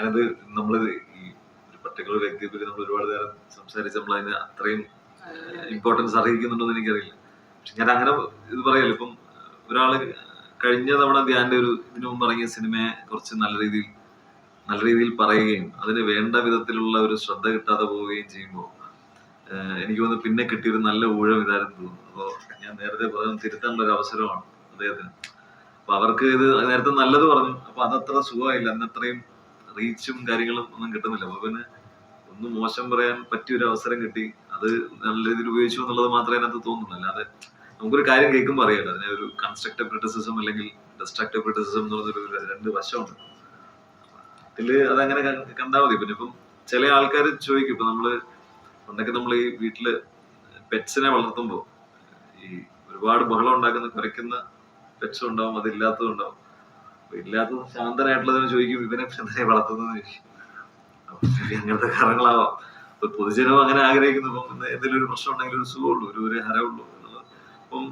ഞാനത് നമ്മൾ ഈ ഒരു പർട്ടിക്കുലർ വ്യക്തിയെ പറ്റി നമ്മൾ ഒരുപാട് നേരം സംസാരിച്ച് നമ്മൾ അതിന് അത്രയും ഇമ്പോർട്ടൻസ് അറിയിക്കുന്നുണ്ടോ എന്ന് എനിക്കറിയില്ല. പക്ഷെ ഞാൻ അങ്ങനെ ഇത് പറയല്ലോ ഇപ്പം ഒരാൾ കഴിഞ്ഞ തവണ ധ്യാന്റെ ഒരു ഇതിനു മുമ്പ് ഇറങ്ങിയ സിനിമയെ കുറച്ച് നല്ല രീതിയിൽ നല്ല രീതിയിൽ പറയുകയും അതിന് വേണ്ട വിധത്തിലുള്ള ഒരു ശ്രദ്ധ കിട്ടാതെ പോവുകയും ചെയ്യുമ്പോൾ എനിക്ക് തോന്നുന്നു പിന്നെ കിട്ടിയൊരു നല്ല ഊഴം ഇതായിരുന്നു തോന്നുന്നു. അപ്പോൾ ഞാൻ നേരത്തെ പറഞ്ഞു തിരുത്താനുള്ള ഒരു അവസരമാണ് അദ്ദേഹത്തിന്. അപ്പൊ അവർക്ക് ഇത് നേരത്തെ നല്ലത് പറഞ്ഞു അപ്പൊ അതത്ര സുഖമായില്ല അന്ന് അത്രയും റീച്ചും കാര്യങ്ങളും ഒന്നും കിട്ടുന്നില്ല. അപ്പൊ പിന്നെ ഒന്ന് മോശം പറയാൻ പറ്റിയ ഒരു അവസരം കിട്ടി. അത് നല്ല രീതിയിൽ ഉപയോഗിച്ചു എന്നുള്ളത് മാത്രമേ അതിനകത്ത് തോന്നുന്നു അല്ലാതെ നമുക്കൊരു കാര്യം കേൾക്കുമ്പോൾ അറിയാലോ. അതിനെ ഒരു കൺസ്ട്രക്റ്റീവ് ക്രിറ്റിസിസം അല്ലെങ്കിൽ ഡിസ്ട്രക്റ്റീവ് ക്രിറ്റിസിസം എന്ന് പറഞ്ഞൊരു രണ്ട് വശമുണ്ട്. ഇതിൽ അതങ്ങനെ കണ്ടാൽ മതി. പിന്നെ ഇപ്പം ചില ആൾക്കാർ ചോദിക്കും. ഇപ്പൊ നമ്മൾ പണ്ടൊക്കെ നമ്മൾ ഈ വീട്ടിൽ പെറ്റ്സിനെ വളർത്തുമ്പോൾ ഈ ഒരുപാട് ബഹളം ഉണ്ടാക്കുന്ന കുറയ്ക്കുന്ന പെറ്റ്സും ഉണ്ടാവും അതില്ലാത്തതും ഉണ്ടാവും. അപ്പൊ ഇല്ലാത്തത് ശാന്തനായിട്ടുള്ളതിനെ ചോദിക്കും ഇവനെ എന്തിനാ വളർത്തുന്നത് ചോദിക്കും. അങ്ങനത്തെ കാരണങ്ങളാവാം. ഇപ്പൊ പൊതുജനം അങ്ങനെ ആഗ്രഹിക്കുന്നു. ഇപ്പം എന്തെങ്കിലും ഒരു പ്രശ്നം ഉണ്ടെങ്കിൽ ഒരു സുഖമുള്ളൂ ഒരു ഒരു ഹരമുള്ളൂ എന്നുള്ളത്. അപ്പം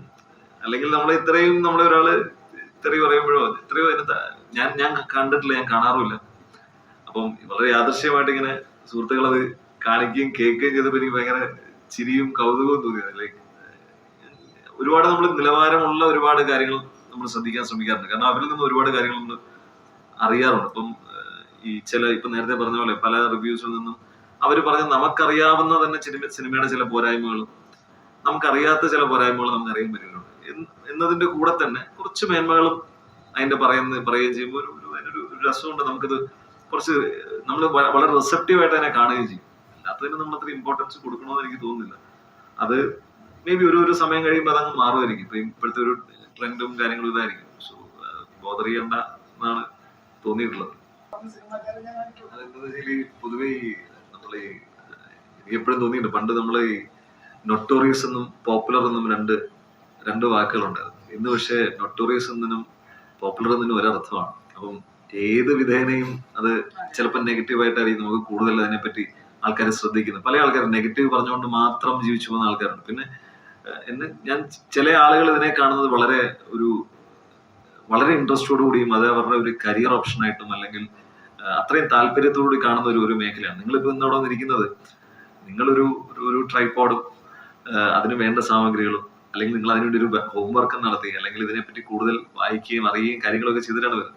അല്ലെങ്കിൽ നമ്മൾ ഇത്രയും നമ്മളെ ഒരാൾ ഇത്രയും പറയുമ്പോഴോ ഇത്രയോ അതിന് ഞാൻ ഞാൻ കണ്ടിട്ടില്ല ഞാൻ കാണാറുമില്ല. അപ്പം വളരെ യാദൃശ്യമായിട്ട് ഇങ്ങനെ സുഹൃത്തുക്കൾ അത് കാണിക്കുകയും കേൾക്കുകയും ചെയ്തപ്പോൾ എനിക്ക് ഭയങ്കര ചിരിയും കൗതുകവും തോന്നിയത്. ലൈക്ക് ഒരുപാട് നമ്മൾ നിലവാരമുള്ള ഒരുപാട് കാര്യങ്ങൾ നമ്മൾ ശ്രദ്ധിക്കാൻ ശ്രമിക്കാറുണ്ട്. കാരണം അവരിൽ നിന്ന് ഒരുപാട് കാര്യങ്ങൾ നമ്മൾ അറിയാറുണ്ട്. അപ്പം ഈ ചില ഇപ്പൊ നേരത്തെ പറഞ്ഞ പോലെ പല റിവ്യൂസിൽ നിന്നും അവർ പറഞ്ഞ നമുക്കറിയാവുന്ന തന്നെ സിനിമ സിനിമയുടെ ചില പോരായ്മകളും നമുക്കറിയാത്ത ചില പോരായ്മകളും നമുക്ക് അറിയാൻ പറ്റുന്നുണ്ട്. എന്നതിന്റെ കൂടെ തന്നെ കുറച്ച് മേന്മകളും അതിന്റെ പറയുന്ന പറയുകയും ചെയ്യുമ്പോൾ ഒരു അതിനൊരു രസമുണ്ട്. നമുക്കത് കുറച്ച് നമ്മൾ വളരെ റിസപ്റ്റീവായിട്ട് അതിനെ കാണുകയും ചെയ്യും. അല്ലാത്തതിന് നമ്മൾ അത്ര ഇമ്പോർട്ടൻസ് കൊടുക്കണമെന്ന് എനിക്ക് തോന്നുന്നില്ല. അത് മേ ബി ഒരു ഒരു സമയം കഴിയുമ്പോൾ അതങ്ങ് മാറുമായിരിക്കും. ഇപ്പൊ ഇപ്പോഴത്തെ ഒരു ട്രെൻഡും കാര്യങ്ങളും ഇതായിരിക്കും. സോ ബോധർ ചെയ്യണ്ട എന്നാണ് തോന്നിയിട്ടുള്ളത്. അതെന്താന്ന് വെച്ചാൽ പൊതുവെ ഈ നമ്മളെ ഈ എനിക്ക് എപ്പോഴും തോന്നിയിട്ടുണ്ട്. പണ്ട് നമ്മൾ ഈ നൊട്ടോറിയസ് എന്നും പോപ്പുലർ എന്നും രണ്ട് രണ്ട് വാക്കുകളുണ്ടായിരുന്നു ഇന്ന് പക്ഷേ നൊട്ടോറിയസ് എന്നതിനും പോപ്പുലർ എന്നതിനും ഒരർത്ഥമാണ് അപ്പം ഏത് വിധേനയും അത് ചിലപ്പോൾ നെഗറ്റീവായിട്ടായിരിക്കും നമുക്ക് കൂടുതൽ അതിനെപ്പറ്റി ആൾക്കാർ ശ്രദ്ധിക്കുന്നത് പല ആൾക്കാരും നെഗറ്റീവ് പറഞ്ഞുകൊണ്ട് മാത്രം ജീവിച്ചു പോകുന്ന ആൾക്കാരുണ്ട്. പിന്നെ എന്നെ ഞാൻ ചില ആളുകൾ ഇതിനെ കാണുന്നത് വളരെ ഒരു വളരെ ഇൻട്രസ്റ്റോടു കൂടിയും അത് അവരുടെ ഒരു കരിയർ ഓപ്ഷൻ ആയിട്ടും അല്ലെങ്കിൽ അത്രയും താല്പര്യത്തോടു കൂടി കാണുന്ന ഒരു ഒരു മേഖലയാണ്. നിങ്ങളിപ്പോൾ ഇന്ന് അവിടെ വന്നിരിക്കുന്നത് നിങ്ങളൊരു ഒരു- ട്രൈപ്പോഡും അതിന് വേണ്ട സാമഗ്രികളും അല്ലെങ്കിൽ നിങ്ങൾ അതിനുവേണ്ടി ഒരു ഹോംവർക്ക് നടത്തി അല്ലെങ്കിൽ ഇതിനെപ്പറ്റി കൂടുതൽ വായിക്കുകയും അറിയുകയും കാര്യങ്ങളൊക്കെ ചെയ്തിട്ടാണ് വരുന്നത്.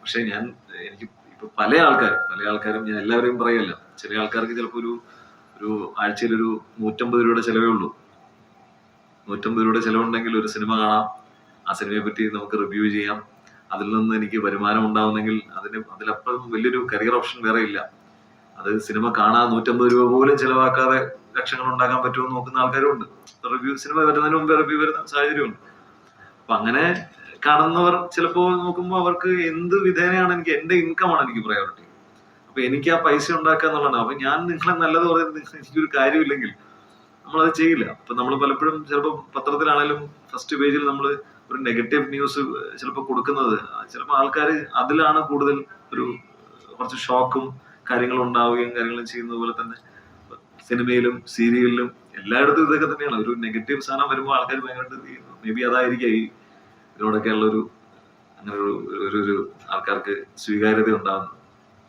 പക്ഷെ ഞാൻ എനിക്ക് ഇപ്പൊ പല ആൾക്കാരും പല ആൾക്കാരും ഞാൻ എല്ലാവരെയും പറയല്ല. ചില ആൾക്കാർക്ക് ചിലപ്പോൾ ഒരു ഒരു ആഴ്ചയിൽ ഒരു നൂറ്റമ്പത് രൂപയുടെ ചിലവേ ഉള്ളൂ. നൂറ്റമ്പത് രൂപയുടെ ചിലവുണ്ടെങ്കിൽ ഒരു സിനിമ കാണാം. ആ സിനിമയെ പറ്റി നമുക്ക് റിവ്യൂ ചെയ്യാം. അതിൽ നിന്ന് എനിക്ക് വരുമാനം ഉണ്ടാവുന്നെങ്കിൽ അതിന് അതിലപ്പുറം വലിയൊരു കരിയർ ഓപ്ഷൻ വേറെ ഇല്ല. അത് സിനിമ കാണാൻ നൂറ്റമ്പത് രൂപ പോലും ചിലവാക്കാതെ ലക്ഷങ്ങൾ ഉണ്ടാക്കാൻ പറ്റുമെന്ന് നോക്കുന്ന ആൾക്കാരും ഉണ്ട് റിവ്യൂ സിനിമ വരുന്നതിന് മുമ്പ് റിവ്യൂ വരുന്ന സാഹചര്യമുണ്ട്. അപ്പൊ അങ്ങനെ കാണുന്നവർ ചിലപ്പോൾ നോക്കുമ്പോൾ അവർക്ക് എന്ത് വിധേനയാണ് എനിക്ക് എന്റെ ഇൻകം ആണ് എനിക്ക് പ്രയോറിറ്റി അപ്പൊ എനിക്ക് ആ പൈസ ഉണ്ടാക്കുക എന്നുള്ളതാണ് അപ്പൊ ഞാൻ നിങ്ങളെ നല്ലത് പറയുന്നത് എനിക്കൊരു കാര്യമില്ലെങ്കിൽ നമ്മളത് ചെയ്യില്ല. അപ്പൊ നമ്മൾ പലപ്പോഴും ചിലപ്പോൾ പത്രത്തിലാണെങ്കിലും ഫസ്റ്റ് പേജിൽ നമ്മൾ ഒരു നെഗറ്റീവ് ന്യൂസ് ചിലപ്പോൾ കൊടുക്കുന്നത്. ചിലപ്പോൾ ആൾക്കാർ അതിലാണ് കൂടുതൽ ഒരു കുറച്ച് ഷോക്കും കാര്യങ്ങളും ഉണ്ടാവുകയും കാര്യങ്ങളും ചെയ്യുന്നത് പോലെ തന്നെ സിനിമയിലും സീരിയലിലും എല്ലായിടത്തും ഇതൊക്കെ തന്നെയാണ്. ഒരു നെഗറ്റീവ് സാധനം വരുമ്പോൾ ആൾക്കാർ ഭയങ്കരമായിട്ട് മേ ബി അതായിരിക്കും ഈ ഇതിനോടൊക്കെയുള്ള ഒരു അങ്ങനെ ഒരു ഒരു ആൾക്കാർക്ക് സ്വീകാര്യത ഉണ്ടാകുന്നത്